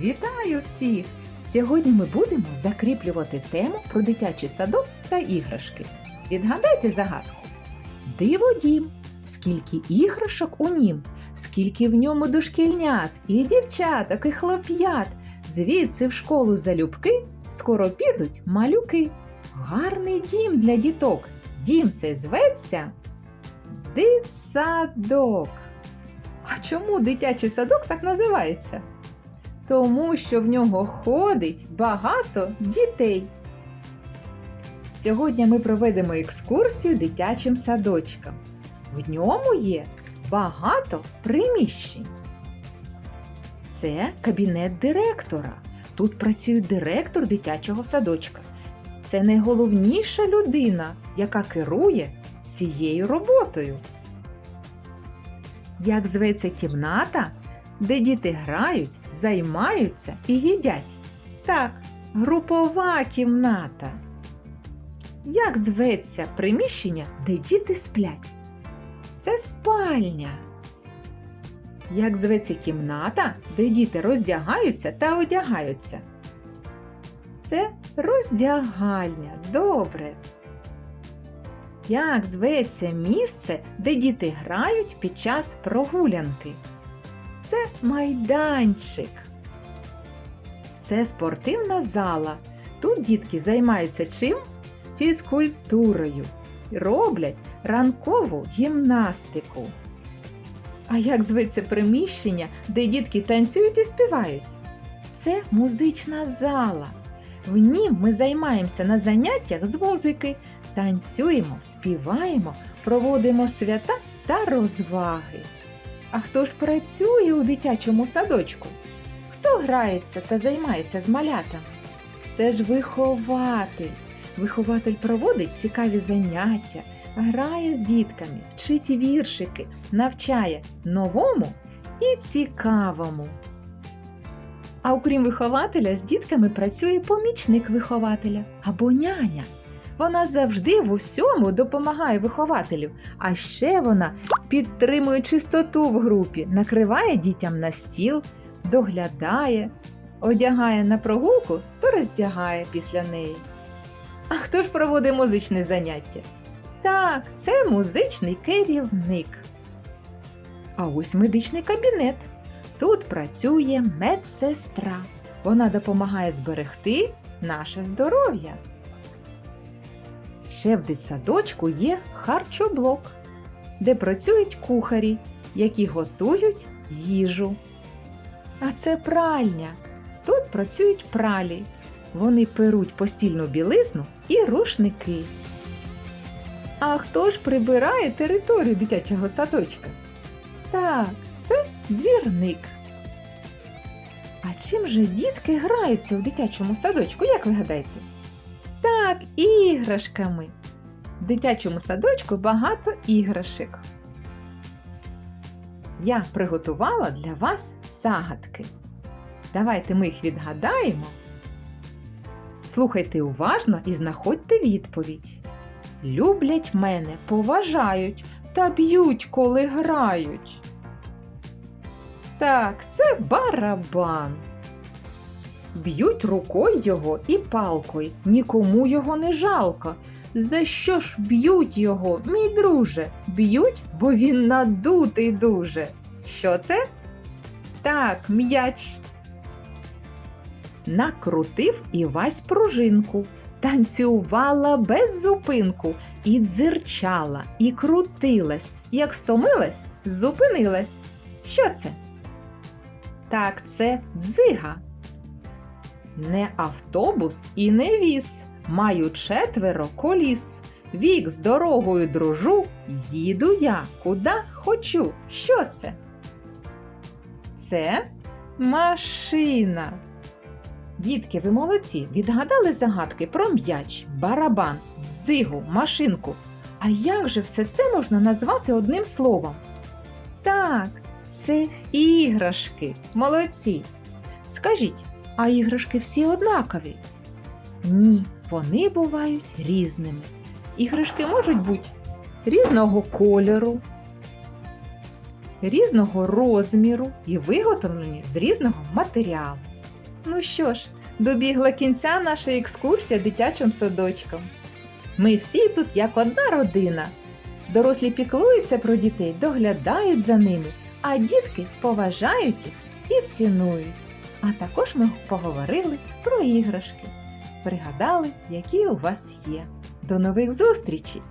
Вітаю всіх! Сьогодні ми будемо закріплювати тему про дитячий садок та іграшки. Відгадайте загадку. Диво дім, скільки іграшок у нім, скільки в ньому дошкільнят, і дівчаток, і хлоп'ят. Звідси в школу залюбки скоро підуть малюки. Гарний дім для діток. Дім цей зветься дитсадок. А чому дитячий садок так називається? Тому що в нього ходить багато дітей. Сьогодні ми проведемо екскурсію дитячим садочком. В ньому є багато приміщень. Це кабінет директора. Тут працює директор дитячого садочка. Це найголовніша людина, яка керує цією роботою. Як зветься кімната, де діти грають, займаються і їдять? Так, групова кімната. Як зветься приміщення, де діти сплять? Це спальня. Як зветься кімната, де діти роздягаються та одягаються? Це роздягальня. Добре. Як зветься місце, де діти грають під час прогулянки? Це майданчик. Це спортивна зала. Тут дітки займаються чим? Фізкультурою. Роблять ранкову гімнастику. А як зветься приміщення, де дітки танцюють і співають? Це музична зала. В ній ми займаємося на заняттях з музики, танцюємо, співаємо, проводимо свята та розваги. А хто ж працює у дитячому садочку? Хто грається та займається з малятами? Це ж вихователь. Вихователь проводить цікаві заняття, грає з дітками, вчить віршики, навчає новому і цікавому. А окрім вихователя, з дітками працює помічник вихователя або няня. Вона завжди в усьому допомагає вихователю, а ще вона підтримує чистоту в групі, накриває дітям на стіл, доглядає, одягає на прогулку то роздягає після неї. А хто ж проводить музичне заняття? Так, це музичний керівник. А ось медичний кабінет. Тут працює медсестра. Вона допомагає зберегти наше здоров'я. Ще в дитсадочку є харчоблок, де працюють кухарі, які готують їжу. А це пральня. Тут працюють пралі. Вони перуть постільну білизну і рушники. А хто ж прибирає територію дитячого садочка? Так, це двірник. А чим же дітки граються в дитячому садочку, як ви гадаєте? Так, іграшками. В дитячому садочку багато іграшок. Я приготувала для вас загадки. Давайте ми їх відгадаємо. Слухайте уважно і знаходьте відповідь. Люблять мене, поважають та б'ють, коли грають. Так, це барабан. Б'ють рукою його і палкою, нікому його не жалко. За що ж б'ють його, мій друже? Б'ють, бо він надутий дуже. Що це? Так, м'яч. Накрутив Івась пружинку, танцювала без зупинку, і дзирчала, і крутилась, як стомилась, зупинилась. Що це? Так, це дзига. Не автобус і не віз. Маю четверо коліс. Вік з дорогою дружу, їду я куди хочу. Що це? Це машина. Дітки, ви молодці, відгадали загадки про м'яч, барабан, дзигу, машинку. А як же все це можна назвати одним словом? Так, це іграшки. Молодці. Скажіть, а іграшки всі однакові? Ні, вони бувають різними. Іграшки можуть бути різного кольору, різного розміру і виготовлені з різного матеріалу. Ну що ж, добігла кінця наша екскурсія дитячим садочком. Ми всі тут як одна родина. Дорослі піклуються про дітей, доглядають за ними, а дітки поважають їх і цінують. А також ми поговорили про іграшки, пригадали, які у вас є. До нових зустрічей!